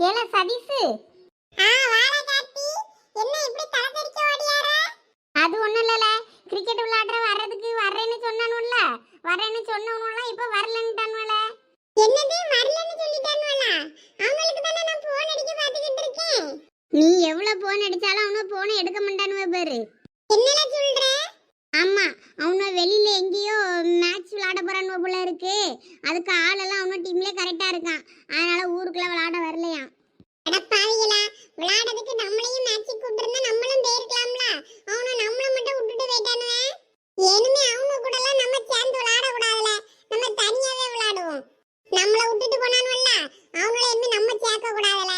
ஏல சதீஷு அது ஒண்ணும் இல்லல. கிரிக்கெட் விளையாடுற வர்றதுக்கு வர்றேன்னு சொன்னானுல்ல வரேன்னு சொன்னவனுலாம் இப்ப வரலன்ட்டானுல என்னது? வரலன்னு சொல்லிட்டானுவலா? அவங்களுக்கு தானே நான் போன் அடிக்க பாத்துக்கிட்டு இருக்கேன். நீ எவ்வளவு போன் அடிச்சாலும் அவனு போனை எடுக்க மாட்டானுவ பாரு. என்னல சொல்ற? ஆமா அவனு வெளியில எங்கேயோ மேட்ச் விளையாட போறானுவ போல இருக்கு. அதுக்கு ஆளெல்லாம் அவனு டீம்லயே கரெக்டா இருக்கான் அதனால ஊருக்குள்ள விளையாட வரலையாம் அட பாவிகளா விளையாடுறதுக்கு நம்மளையும் மேட்சுக்கு கூப்பிட்டிருந்தா நம்மளும் போயிருக்கலாம்ல அவனும் நம்மள மட்டும் விட்டுட்டு போயிட்டானுவே இனிமே அவனு கூட எல்லாம் நம்ம சேர்ந்து விளையாட கூடாதுல நம்ம தனியாவே விளையாடுவோம் நம்மள விட்டுட்டு போனானுவல்ல அவங்கள இனிமே நம்ம சேர்க்க கூடாதுல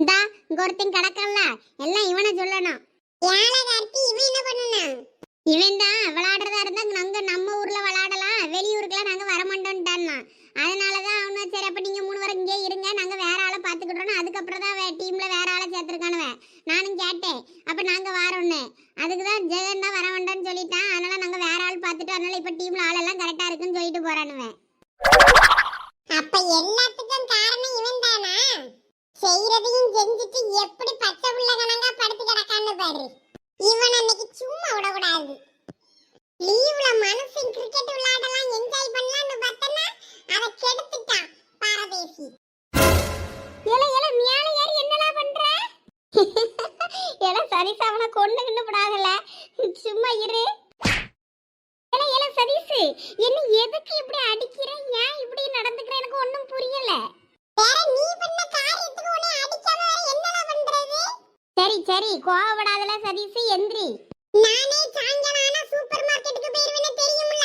இந்தா இங்க ஒருத்தன் கிடக்கல எல்லாம் இவனை சொல்லணும் ஏழை கார்த்தி இவன் என்ன பண்ணுனா இவன் தான் விளையாடுறதா இருந்தா நாங்க நம்ம ஊர்ல விளையாடலாம். வெளியூருக்குலாம் நாங்க வரமாட்டோம்ட்டான்னா அதனாலதான் அவன் சரி அப்ப நீங்க மூணு வரை இங்கே இருங்க. நாங்க வேற ஆளை பாத்துக்கிட்டோம் அதுக்கப்புறம் தான் டீம்ல வேற ஆளை சேர்த்துருக்கானுவன் நானும் கேட்டேன். அப்ப நாங்க வாரோன்னு. அதுக்கு தான் ஜெகன் தான் வர வேண்டாம்னு சொல்லிட்டான். அதனால நாங்க வேற ஆள் பார்த்துட்டு அதனால இப்ப டீம்ல ஆளெல்லாம் கரெக்டா இருக்குன்னு சொல்லிட்டு போறானுவன் அப்ப எல்லாத்துக்கும் காரணம் இவன் தானா? செய்யறதையும் செஞ்சுட்டு எப்படி பச்சை புள்ள கணங்கா படுத்து கிடக்கான்னு பாரு. இவன் அன்னைக்கு சும்மா விடக்கூடாது. லீவ்ல மனுஷன் கிரிக்கெட் விளையாடலாம் என்ஜாய் பண்ணலாம்னு பார்த்தனா அத கெடுத்துட்டான் பாரதேசி. ஏல ஏல மியால ஏறி என்னடா பண்ற? ஏல சரிசா அவனை கொண்டு கிண்டு விடாதல. சும்மா இரு. ஏல ஏல சதீஷ் என்ன எதுக்கு இப்படி அடிக்கிற? ஏன் இப்படி நடந்துக்கிற? எனக்கு ஒண்ணும் புரியல. வேற நீ சரி சரி. கோவப்படாதல சதீஷ் எந்திரி. நானே சாயங்காலம் ஆனா சூப்பர் மார்க்கெட்டுக்கு போயிருவேன்னு தெரியும்ல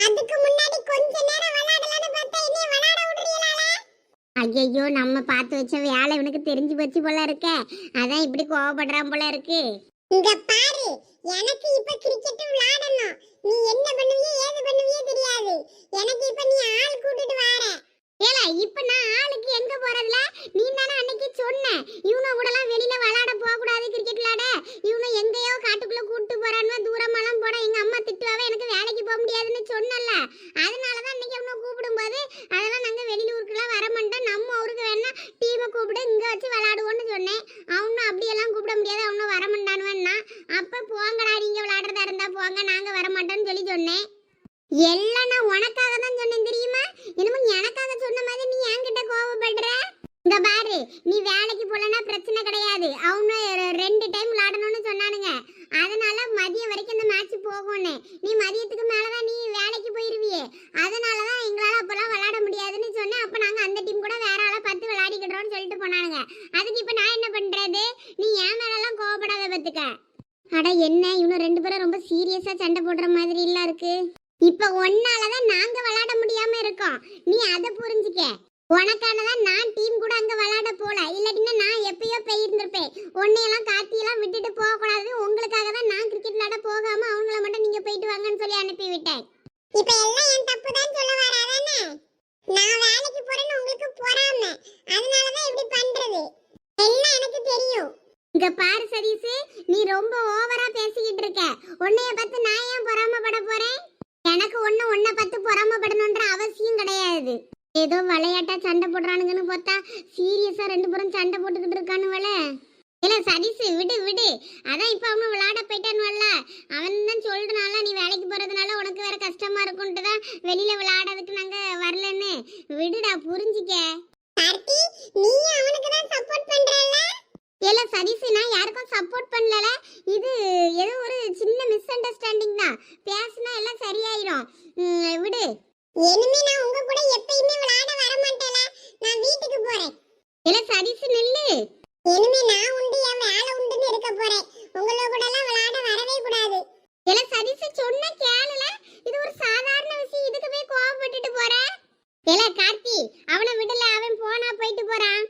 அதுக்கு முன்னாடி கொஞ்ச நேரம் விளையாடலாம்னு பார்த்தா என்னைய விளையாட விடுறீங்களா ஐயையோ நம்ம பார்த்து வச்ச வேலை இவனுக்கு தெரிஞ்சு போச்சு போல இருக்க. அதான் இப்படி கோவப்படுறான் போல இருக்கு. இங்க பாரு எனக்கு இப்ப கிரிக்கெட் விளையாடணும். நீ என்ன பண்ணுவியோ ஏது பண்ணுவியோ தெரியாது. எனக்கு இப்ப நீ ஆள் கூட்டிட்டு வார. ஏல இப்ப நான் ஆளுக்கு எங்க போறதுல? நீ தானே அன்னைக்கு சொன்ன. இவனை கூடலாம் வெளியில விளையாட போக கூடாது கிரிக்கெட் விளையாட. இவனை எங்கேயோ காட்டுக்குள்ள கூட்டு போறான்னு தூரமெல்லாம் போட எங்க அம்மா திட்டுவாவே எனக்கு வேலைக்கு போக முடியாதுன்னு சொன்னல அதனாலதான் அன்னைக்கு அவனை கூப்பிடும் போது அதெல்லாம் நாங்க வெளியூருக்குலாம் வர மாட்டோம். நம்ம ஊருக்கு வேணா டீமை கூப்பிடு இங்க வச்சு விளையாடுவோம்னு சொன்னேன். அவனும் அப்படியெல்லாம் கூப்பிட முடியாது அவனும் வர மாட்டானுவன்னா. அப்ப போங்கடா நீங்க விளையாடுறதா இருந்தா போங்க நாங்க வர மாட்டோம்னு சொல்லி சொன்னேன். எல்லாம் நான் உனக்காக தான் சொன்னேன் தெரியுமா? என்னமோ எனக்காக சொன்ன மாதிரி நீ என்கிட்ட கோவப்படுற? இங்க பாரு நீ வேலைக்கு போலனா பிரச்சனை கிடையாது. அவனு ரெண்டு டைம் விளாடணும்னு சொன்னானுங்க. அதனால மதியம் வரைக்கும் இந்த மேட்ச் போகும்னு. நீ மதியத்துக்கு மேலதான் நீ வேலைக்கு போயிருவியே. அதனாலதான் எங்களால அப்பெல்லாம் விளையாட முடியாதுன்னு சொன்னேன். அப்ப நாங்க அந்த டீம் கூட வேற ஆளை பார்த்து விளையாடிக்கிட்டோம்னு சொல்லிட்டு போனானுங்க. அதுக்கு இப்ப நான் என்ன பண்றது? நீ என் மேலெல்லாம் கோவப்படாத பத்துக்க. அட என்ன இவனு ரெண்டு பேரும் ரொம்ப சீரியஸா சண்டை போடுற மாதிரி இல்ல இருக்கு. இப்ப ஒன்னாலதான் நாங்க விளையாட முடியாம இருக்கோம். நீ அதை புரிஞ்சுக்க. உனக்கானதான் நான் டீம் கூட அங்க விளையாட போல. இல்லாட்டினா நான் எப்பயோ போயிருந்திருப்பேன். உன்னையெல்லாம் காத்தியெல்லாம் விட்டுட்டு போக கூடாது உங்களுக்காக தான் நான் கிரிக்கெட் விளையாட போகாம அவங்கள மட்டும் நீங்க போயிட்டு வாங்கன்னு சொல்லி அனுப்பி விட்டேன் இப்ப எல்லாம் என் தப்பு தான் சொல்ல வராதானே? நான் வேலைக்கு போறேன்னு உங்களுக்கு பொறாம. அதனாலதான் இப்படி பண்றது. எல்லாம் எனக்கு தெரியும். இங்க பாரு சதீஷ் நீ ரொம்ப ஓவரா பேசிக்கிட்டு இருக்க. உன்னைய பார்த்து நான் ஏன் பொறாமப்பட போறேன்? எனக்கு ஒண்ணு உன்னை பார்த்து பொறாமப்படணுன்ற அவசியம் கிடையாது. ஏதோ விளையாட்டா சண்டை போடுறானுங்கன்னு பார்த்தா சீரியஸா ரெண்டு பேரும் சண்டை போட்டுக்கிட்டு இருக்கானுவல இல்ல சதீஷ் விடு விடு. அதான் இப்ப அவனு விளையாட போயிட்டானுவல்ல. அவன் தான் சொல்றனால நீ வேலைக்கு போறதுனால உனக்கு வேற கஷ்டமா இருக்கும்ட்டு தான் வெளியில விளையாடுறதுக்கு நாங்க வரலன்னு. விடுடா புரிஞ்சுக்க. நீ அவன இல்ல சதீஷ் நான் யாருக்கும் சப்போர்ட் பண்ணல இது ஏதோ ஒரு சின்ன மிஸ் அண்டர்ஸ்டாண்டிங் தான். பேசினா எல்லாம் சரியாயிரும். விடு. இனிமே நான் உங்க கூட எப்பயுமே விளையாட வர மாட்டேல. நான் வீட்டுக்கு போறேன். இல்ல சதீஷ் நில்லு. இனிமே நான் உண்டு என் வேலை உண்டுன்னு இருக்க போறேன். உங்களோட கூட எல்லாம் விளையாட வரவே கூடாது. இல்ல சதீஷ் சொன்ன கேளுல. இது ஒரு சாதாரண விஷயம். இதுக்கு போய் கோவப்பட்டுட்டு போற. இல்ல கார்த்தி அவனை விடல அவன் போனா போயிட்டு போறான்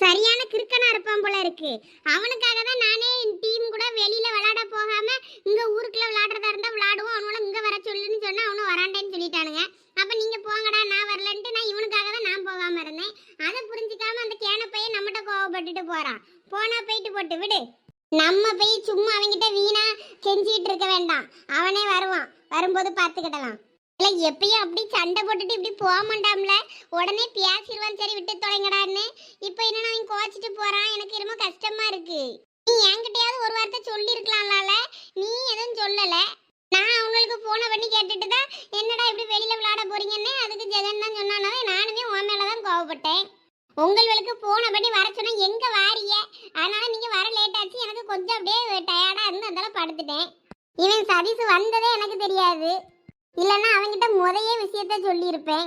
சரியான கிறுக்கனா இருப்பான் போல இருக்கு. அவனுக்காக தான் நானே என் டீம் கூட வெளியில விளையாட போகாம இங்க ஊருக்குள்ள விளையாடுறதா இருந்தா விளையாடுவோம். அவனோட இங்க வர சொல்லுன்னு சொன்னா அவனும் வராண்டேன்னு சொல்லிட்டானுங்க. அப்ப நீங்க போங்கடா நான் வரலன்ட்டு நான் இவனுக்காக தான் நான் போகாம இருந்தேன். அதை புரிஞ்சுக்காம அந்த கேன பையன் நம்மகிட்ட கோவப்பட்டுட்டு போறான். போனா போயிட்டு போட்டு விடு. நம்ம போய் சும்மா அவன்கிட்ட வீணா கெஞ்சிட்டு இருக்க வேண்டாம். அவனே வருவான். வரும்போது பார்த்துக்கிடலாம். இல்ல எப்பயும் அப்படி சண்டை போட்டுட்டு இப்படி போக மாட்டாம்ல. உடனே பேசிடுவான் சரி விட்டு தொலைங்கடான்னு. இப்போ என்ன அவன் கோச்சிட்டு போறான். எனக்கு ரொம்ப கஷ்டமா இருக்கு. நீ என்கிட்டயாவது ஒரு வார்த்தை சொல்லியிருக்கலாம்ல நீ எதுவும் சொல்லல. நான் அவங்களுக்கு ஃபோனை பண்ணி கேட்டுட்டு தான் என்னடா இப்படி வெளியில விளையாட போறீங்கன்னு அதுக்கு ஜெகன் தான் சொன்னானவே நானுமே உன் மேல தான் கோவப்பட்டேன். உங்களுக்கு ஃபோனை பண்ணி வர சொன்னா எங்க வாரிய அதனால நீங்க வர லேட் ஆச்சு. எனக்கு கொஞ்சம் அப்படியே டயர்டா இருந்து அதனால படுத்துட்டேன். இவன் சதீஷ் வந்ததே எனக்கு தெரியாது. இல்லைன்னா அவன்கிட்ட முதைய விஷயத்த சொல்லியிருப்பேன்.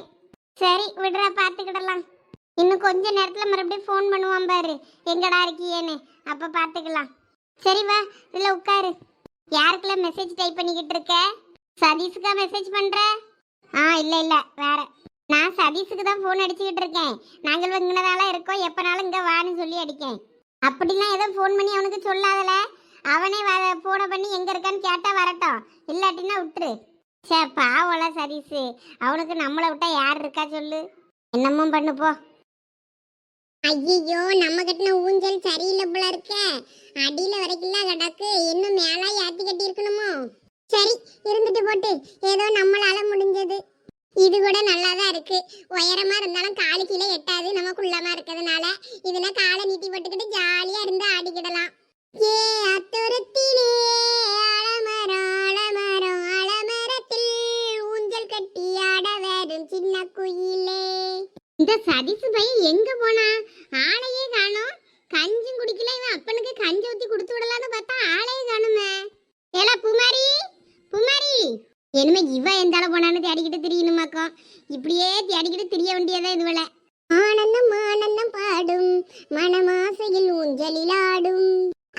சரி விடுறா பார்த்துக்கிடலாம். இன்னும் கொஞ்ச நேரத்தில் மறுபடியும் ஃபோன் பண்ணுவான் பாரு. எங்கடா இருக்கியேன்னு. அப்போ பார்த்துக்கலாம். சரி வா இதில் உட்காரு. யாருக்கெல்லாம் மெசேஜ் டைப் பண்ணிக்கிட்டு இருக்க? சதீஷுக்கா மெசேஜ் பண்ணுற ஆ இல்லை இல்லை வேற. நான் சதீஷுக்கு தான் ஃபோன் அடிச்சுக்கிட்டு இருக்கேன். நாங்கள் இங்கனதாலாம் இருக்கோம். எப்போனாலும் இங்கே வான்னு சொல்லி அடிக்கேன். அப்படிலாம் ஏதோ ஃபோன் பண்ணி அவனுக்கு சொல்லாதல? அவனே வ ஃபோனை பண்ணி எங்கே இருக்கான்னு கேட்டால் வரட்டும். இல்லாட்டினா விட்டுரு. சே பாவல சரிசு அவனுக்கு நம்மளை விட்டா யார் இருக்கா சொல்லு. என்னமோ பண்ணு போ. ஐயோ நம்ம கட்டின ஊஞ்சல் சரியில்லை போல இருக்க. அடியில வரைக்கும் கிடக்கு. இன்னும் மேலா ஏத்தி கட்டி இருக்கணுமோ சரி இருந்துட்டு போட்டு. ஏதோ நம்மளால முடிஞ்சது. இது கூட நல்லா தான் இருக்கு. உயரமா இருந்தாலும் காலு கீழே எட்டாது. நம்ம தேடிக்கிட்டு திரியணுமாக்கம் இப்படியே தேடிக்கிட்டு திரிய வேண்டியதா இதுவல ஆனந்தம் ஆனந்தம் பாடும். மனமாசையில் ஊஞ்சலில் ஆடும்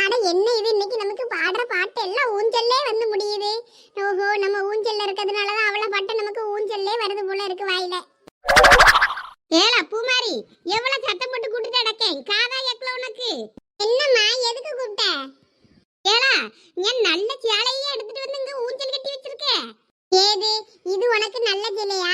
அட என்ன இது? இன்னைக்கு நமக்கு பாடுற பாட்டு எல்லாம் ஊஞ்சல்லே வந்து முடியுது. ஓஹோ நம்ம ஊஞ்சல்ல இருக்கிறதுனால தான் அவள பாட்டு நமக்கு ஊஞ்சல்லே வருது போல இருக்கு வாயில. ஏலா பூமாரி எவ்வளவு சத்தம் போட்டு கூட்டிட்டு அடக்கேன் காதா எக்கல உனக்கு? என்னம்மா எதுக்கு கூப்பிட்ட? ஏலா என் நல்ல சேலையே எடுத்துட்டு வந்து இங்க ஊஞ்சல் கட்டி வச்சிருக்க ஏது இது உனக்கு நல்ல ஜிலையா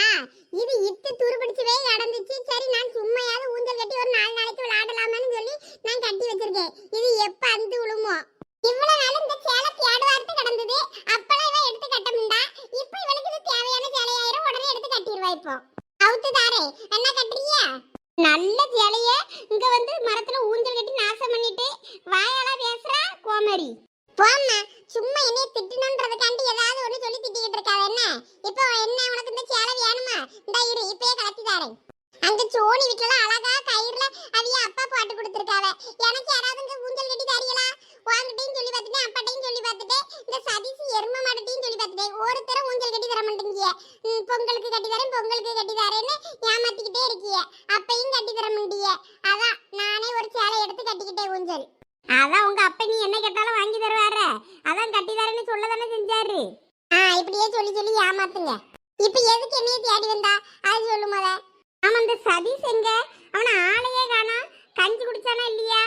இது இட்டு துருபிடிச்சவே கடந்துச்சு சரி நான் சும்மையாவது ஊஞ்சல் கட்டி ஒரு நாலு நாளைக்கு விளையாடலாமான்னு சொல்லி நான் கட்டி வச்சிருக்கேன். இது எப்ப அந்து விழுமோ இவ்வளவு நாள் இந்த சேலை தேடுவார்த்து கிடந்தது. அப்பெல்லாம் இவன் எடுத்து கட்ட முண்டா இப்ப இவளுக்கு இது தேவையான சேலையாயிரம். உடனே எடுத்து கட்டிடுவா இப்போ. அவுத்து தாரே என்ன கட்டுறியா? நல்ல சேலைய. இங்க வந்து மரத்துல ஊஞ்சல் கட்டி நாசம் பண்ணிட்டு வாயால பேசுறா கோமரி போம்மா. சும்மா என்னைய திட்டணுன்றதுக்காண்டி ஏதாவது ஒண்ணு சொல்லி திட்டிக்கிட்டு இருக்காவ என்ன? இப்போ என்ன உனக்கு இந்த சேலை வேணுமா? இந்த இரு இப்பயே கலத்தி தாரேன். அங்க சோனி வீட்டுல அழகா கயிறுல அவிய அப்பா பாட்டு கொடுத்துருக்காவ. எனக்கு யாராவது இங்க ஊஞ்சல் கட்டி தரீங்களா உங்ககிட்டயும் சொல்லி பார்த்துட்டேன் அப்பாட்டையும் சொல்லி பார்த்துட்டேன் இந்த சதீஷ் எரும மாட்டையும் சொல்லி பார்த்துட்டேன். ஒருத்தர ஊஞ்சல் கட்டி தர மாட்டேங்கிய. பொங்கலுக்கு கட்டி தரேன் பொங்கலுக்கு கட்டி தரேன்னு ஏமாத்திக்கிட்டே இருக்கிய. அப்பையும் கட்டி தர மாட்டிய அதான் நானே ஒரு சேலை எடுத்து கட்டிக்கிட்டேன் ஊஞ்சல். அதான் உங்க அப்பா நீ என்ன கேட்டாலும் வாங்கி தருவாரு அதான் கட்டி தரேன்னு சொல்ல தானே செஞ்சாரு. ஆ இப்படியே சொல்லி சொல்லி ஏமாத்துங்க. இப்ப எதுக்கு என்னைய தேடி வந்தா? அது சொல்லு முத. ஆமா இந்த சதீஷ் எங்க? அவன ஆளையே காணோம் கஞ்சி குடிச்சானா இல்லையா?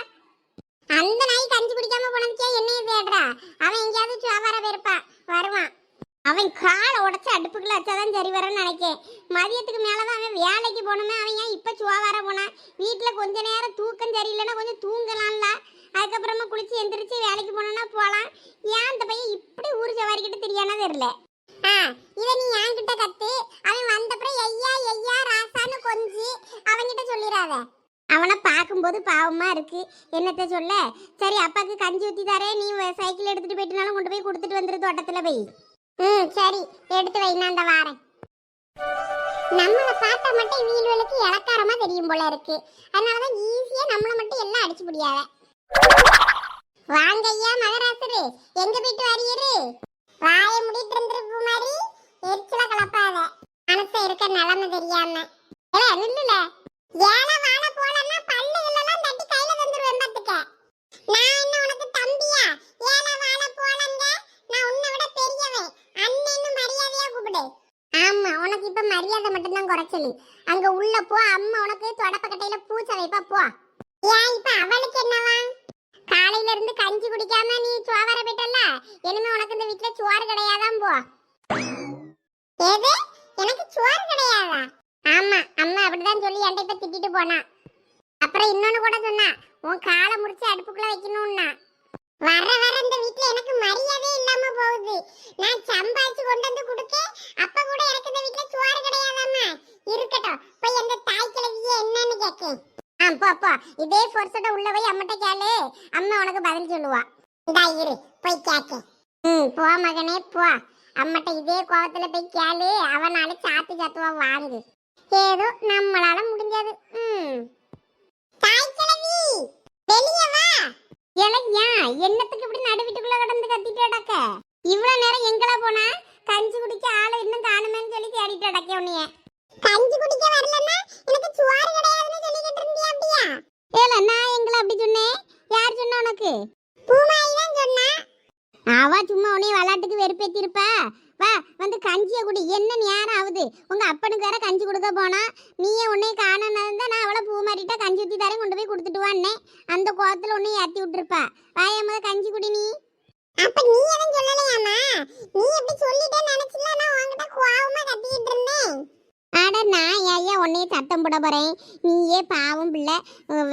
அந்த நாய் கஞ்சி குடிக்காம போனதுக்கே என்னைய தேடுறா. அவன் எங்கேயாவது சுவாபார போயிருப்பான் வருவான். அவன் காலை உடைச்சு அடுப்புக்குள்ள வச்சாதான் சரி வரேன்னு நினைக்கேன். மதியத்துக்கு மேலதான் அவன் வேலைக்கு போகணுமே அவன் ஏன் இப்ப சுவாவார போனான் வீட்டுல கொஞ்ச நேரம் தூக்கம் சரியில்லைன்னா கொஞ்சம் தூங்கலாம்ல. அதுக்கப்புறமா குளிச்சு எந்திரிச்சு வேலைக்கு போனோம்னா போகலாம் ஏன் அந்த பையன் இப்படி ஊர் சவாரிக்கிட்டு தெரியானா தெரியல. ஆ இதை நீ என்கிட்ட கத்து. அவன் வந்தப்புறம் ஐயா ஐயா ராசான்னு கொஞ்சி அவன்கிட்ட சொல்லிடாத. அவனை பார்க்கும்போது பாவமாக இருக்குது என்னத்த சொல்ல? சரி அப்பாக்கு கஞ்சி ஊற்றி தரேன். நீ சைக்கிள் எடுத்துகிட்டு போயிட்டுனாலும் கொண்டு போய் கொடுத்துட்டு வந்துரு தோட்டத்தில் போய். ம் சரி எடுத்து வை நான் அந்த வாரேன். நம்மளை பார்த்தா மட்டும் வீடுகளுக்கு இலக்காரமாக தெரியும் போல இருக்குது அதனால தான் ஈஸியாக நம்மளை மட்டும் எல்லாம் அடிச்சு முடியாத வாங்க ஐயா மகராசரு எங்க போயிட்டு வரீரு? வாய முடிட்டு இருந்திருக்கு மாதிரி எரிச்சல கலப்பாத. மனச இருக்க நிலைமை தெரியாம. ஏ நில்லுல. ஏன வாழ போலன்னா பல்லு இல்லலாம் தட்டி கையில தந்துருவேன் பாத்துக்க. நான் என்ன உனக்கு தம்பியா? ஏன வாழ போலங்க. நான் உன்னை விட பெரியவன். அண்ணன்னு மரியாதையா கூப்பிடு. ஆமா உனக்கு இப்ப மரியாதை மட்டும்தான் குறைச்சலு. அங்க உள்ள போ அம்மா உனக்கு தொடப்பக்கட்டையில பூச்சை வைப்பா போ. ஏன் இப்ப அவளுக்கு என்னவா? காலையில இருந்து கஞ்சி குடிக்காம நீ சோவர போயிட்டல்ல? இனிமே உனக்கு இந்த வீட்டுல சோறு கிடையாதான் போ. எது? எனக்கு சோறு கிடையாதா? ஆமா அம்மா அப்படிதான் சொல்லி என்கிட்ட இப்ப திட்டிட்டு போனா. அப்புறம் இன்னொன்னு கூட சொன்னா உன் காலை முடிச்சு அடுப்புக்குள்ள வைக்கணும்னா. வர வர இந்த வீட்டுல எனக்கு மரியாதையே இல்லாம போகுது. நான் சம்பாதிச்சு கொண்டு வந்து கொடுக்க அப்ப கூட எனக்கு இந்த வீட்ல சோறு அப்பா இதே பொருசோட உள்ள போய் அம்மட்ட கேளு. அம்மா உனக்கு பதில் சொல்லுவா. இதா இரு போய் கேக்கேன் ம் போ மகனே போ. அம்மட்ட இதே கோவத்துல போய் கேளு. அவனால சாத்து சாத்துவா வாங்கு. ஏதோ நம்மளால முடிஞ்சது. ம். தாய் கிழவி வெளிய வா. இலையா என்னத்துக்கு இப்படி நடு வீட்டுக்குள்ள கடந்து கத்திட்டு அடக்க இவ்வளவு நேரம் எங்கடா போனா? கஞ்சி குடிக்க ஆளு இன்னும் காணுமேன்னு சொல்லி தேடிட்டு அடக்க உன்னைய. கஞ்சி குடிக்க வரலன்னா எனக்கு சோறு கிடையாதுன்னு சொல்லிக்கிட்டு இருந்தியா? அப்படியா ஏல நான் எங்களை அப்படி சொன்னேன்? யார் சொன்ன உனக்கு? பூமாரி தான் சொன்னா. அவ சும்மா உன்னைய விளையாட்டுக்கு வெறுப்பேத்தி இருப்பா வா வந்து கஞ்சியை குடி. என்ன நேரம் ஆகுது? உங்க அப்பனுக்கு வேற கஞ்சி கொடுக்க போனா நீயே உன்னை காணனா இருந்தா நான் அவளை பூ மாறிட்டா கஞ்சி ஊத்தி தரேன் கொண்டு போய் கொடுத்துட்டு வான்னே அந்த கோத்துல உன்னை ஏத்தி விட்டுருப்பா. வாய முத கஞ்சி குடி நீ. அப்ப நீ எதுவும் சொல்லலையாமா நீ எப்படி சொல்லிட்டே நினைச்சுல நான் உன்கிட்ட கோவமா கத்திக்கிட்டு இருந்தேன். அட நான் ஐயா உன்னைய சத்தம் போட போகிறேன் நீயே பாவம் பிள்ளை.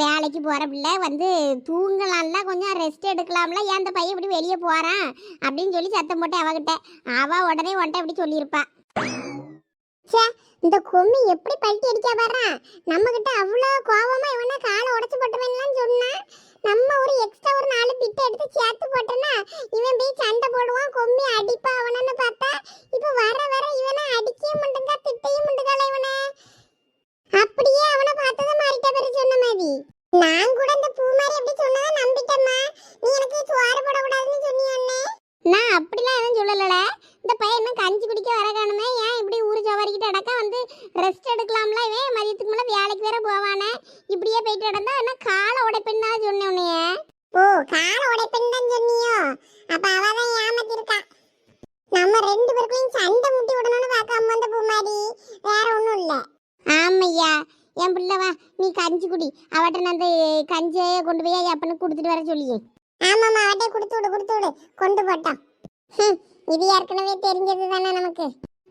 வேலைக்கு போகிற பிள்ளை. வந்து தூங்கலாம்ல கொஞ்சம் ரெஸ்ட் எடுக்கலாம்ல. ஏன் அந்த பையன் இப்படி வெளியே போகிறான் அப்படின்னு சொல்லி சத்தம் போட்டு அவகிட்ட. அவ உடனே உன்ட்ட இப்படி சொல்லியிருப்பா. ச்சே இந்த கொம்மி எப்படி பல்ட்டி அடிக்க பாடுறான் நம்ம கிட்ட அவ்வளோ கோவமா இவனா காலை உடைச்சு போட்டுவேன்லாம் சொன்னா நம்ம ஒரு எக்ஸ்ட்ரா ஒரு நாலு பிட்டு எடுத்து சேர்த்து போட்டோன்னா இவன் போய் சண்டை போடுவான் கொம்மி அடிப்பா அவனன்னு பார்த்தா இப்போ வர வர இவனை அடிக்கவே மாட்டேங்க திட்டையும் மாட்டேங்கல இவனை? அப்படியே அவனை பார்த்ததை மாறிட்ட பேரு சொன்ன மாதிரி. நான் கூட இந்த பூ மாதிரி எப்படி சொன்னதை நம்பிட்டேம்மா. நீ எனக்கு சோறு போடக்கூடாதுன்னு சொன்னியோன்னே நான் அப்படிலாம் எதுவும் சொல்லலல. இந்த பையன் இன்னும் கஞ்சி குடிக்க வர காணுமே ஏன் இப்படி ஊரு சவாரிக்கிட்டு அடக்க வந்து ரெஸ்ட் எடுக்கலாம்ல இவன் மதியத்துக்கு மேலே வேலைக்கு வேற போவானே இப்படியே போயிட்டு நடந்தா என்ன காலை உடைப்பேன்னு தான் சொன்னேன் உன்னைய. ஓ கால உடைப்பெண் தான் சொன்னியோ? அப்ப அவ தான் ஏமாத்திருக்கா. நம்ம ரெண்டு பேருக்குள்ளயும் சண்டை முட்டி விடணும்னு பார்க்காம வந்த பூமாரி. வேற ஒண்ணும் இல்ல. ஆமையா என் பிள்ளை வா நீ கஞ்சி குடி. அவட்ட நான் அந்த கஞ்சியை கொண்டு போய் அப்பனுக்கு கொடுத்துட்டு வர சொல்லியே. ஆமாமா அவட்டே கொடுத்து விடு கொடுத்து விடு. கொண்டு போட்டான் இது ஏற்கனவே தெரிஞ்சது தானே நமக்கு.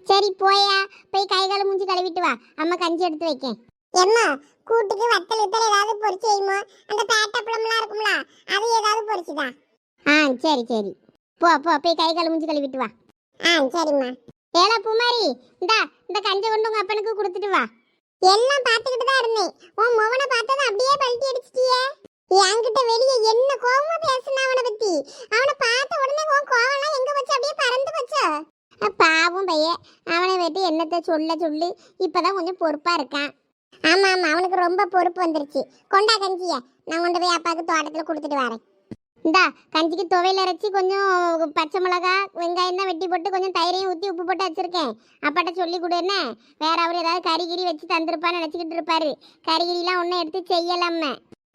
சரி போயா. போய் கை காலை மூஞ்சி கழுவிட்டு வா. அம்மா கஞ்சி எடுத்து வைக்கேன். எம்மா கூட்டுக்கு வத்தல் வித்தல் ஏதாவது பொரிச்சு வைமோ அந்த பேட்டப்பழம்லாம் இருக்கும்ல அது ஏதாவது பொரிச்சுதா? ஆ சரி சரி. போ போ போய் கை கால் மூஞ்சி கழுவிட்டு வா. ஆ சரிம்மா. ஏலா பூமாரி இந்தா இந்த கஞ்சை கொண்டு உங்க அப்பனுக்கு கொடுத்துட்டு வா. எல்லாம் பார்த்துக்கிட்டு தான் இருந்தேன். உன் முகனை பார்த்தது அப்படியே பல்ட்டி அடிச்சிட்டியே. என்கிட்ட வெளியே என்ன கோவமா பேசுனா அவனை பத்தி? அவனை பார்த்த உடனே உன் கோவம்லாம் எங்க வச்சு அப்படியே பறந்து போச்சோ? பாவம் பையன் அவனை வெட்டி என்னத்தை சொல்ல சொல்லு. இப்பதான் கொஞ்சம் பொறுப்பா இருக்கான். ஆமா ஆமா. அவனுக்கு ரொம்ப பொறுப்பு வந்துருச்சு. கொண்டா கஞ்சிய. நான் கொண்டு போய் அப்பாவுக்கு தோட்டத்துல கொடுத்துட்டு வரேன். இந்தா கஞ்சிக்கு துவையில அரைச்சி கொஞ்சம் பச்சை மிளகா வெங்காயம் தான் வெட்டி போட்டு கொஞ்சம் தயிரையும் ஊற்றி உப்பு போட்டு வச்சிருக்கேன். அப்பாட்ட சொல்லி கொடு என்ன? வேற அவர் ஏதாவது கறிகிரி வச்சு தந்திருப்பான்னு நினச்சிக்கிட்டு இருப்பாரு. கறிகிரிலாம் ஒன்றும் எடுத்து செய்யலாம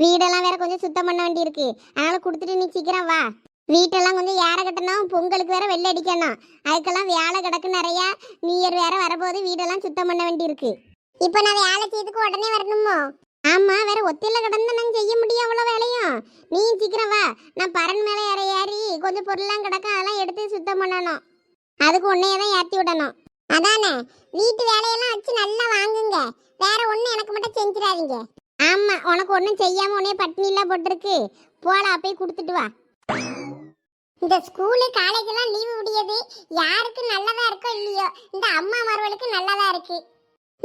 வீடெல்லாம் வேற கொஞ்சம் சுத்தம் பண்ண வேண்டியிருக்கு. அதனால கொடுத்துட்டு நீ சீக்கிரம் வா. வீட்டெல்லாம் கொஞ்சம் ஏற கட்டணும்? பொங்கலுக்கு வேற வெள்ளை அடிக்கணும். அதுக்கெல்லாம் வேலை கிடக்கு நிறையா. நீயர் வேற வரபோது வீடெல்லாம் சுத்தம் பண்ண வேண்டியிருக்கு. இப்போ நான் வேலை செய்யறதுக்கு உடனே வரணுமோ? ஆமா வேற ஒத்தையில கிடந்து நான் செய்ய முடியும் அவ்வளோ வேலையும். நீ சீக்கிரம் வா. நான் பரன் மேலே ஏற ஏறி கொஞ்சம் பொருள்லாம் கிடக்கும் அதெல்லாம் எடுத்து சுத்தம் பண்ணணும். அதுக்கு உன்னையே தான் ஏற்றி விடணும். அதானே? வீட்டு வேலையெல்லாம் வச்சு நல்லா வாங்குங்க. வேற ஒண்ணு எனக்கு மட்டும் செஞ்சிடாதீங்க. ஆமா உனக்கு ஒன்றும் செய்யாம உன்னைய பட்டினிலாம் போட்டிருக்கு. போலாம் போய் கொடுத்துட்டு வா. இந்த ஸ்கூலு காலேஜ் எல்லாம் லீவு விடியது. யாருக்கு நல்லதா இருக்கோ இல்லையோ இந்த அம்மா மருவலுக்கு நல்லதா இருக்கு.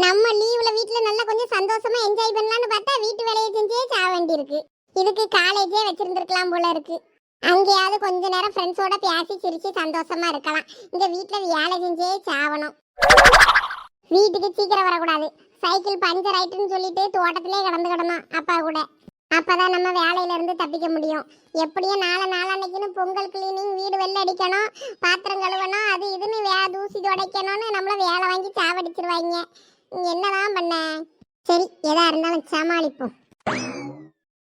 நம்ம லீவ்ல வீட்ல நல்லா கொஞ்சம் சந்தோஷமா என்ஜாய் பண்ணலாம்னு பார்த்தா வீட்டு வேலையை செஞ்சே சாக வேண்டியிருக்கு. இதுக்கு காலேஜே வச்சிருந்திருக்கலாம் போல இருக்கு. அங்கேயாவது கொஞ்ச நேரம் ஃப்ரெண்ட்ஸோட பேசி சிரிச்சு சந்தோஷமா இருக்கலாம். இந்த வீட்ல வேலை செஞ்சே சாவணும் வீட்டுக்கு சீக்கிரம் வரக்கூடாது. சைக்கிள் பஞ்சர் ஆயிட்டுன்னு சொல்லிட்டு தோட்டத்திலே கடந்து கிடணும் அப்பா கூட. அப்பதான் நம்ம வேலையில இருந்து தப்பிக்க முடியும். எப்படியும் நாளை நாளான்னைக்குன்னு பொங்கல் கிளீனிங் வீடு வெள்ள அடிக்கணும் பாத்திரம் கழுவணும் அது இதுன்னு வே தூசி துடைக்கணும்னு நம்மள வேலை வாங்கி சாவடிச்சிருவாங்க. என்னதான் பண்ண? சரி எதா இருந்தாலும் சமாளிப்போம்.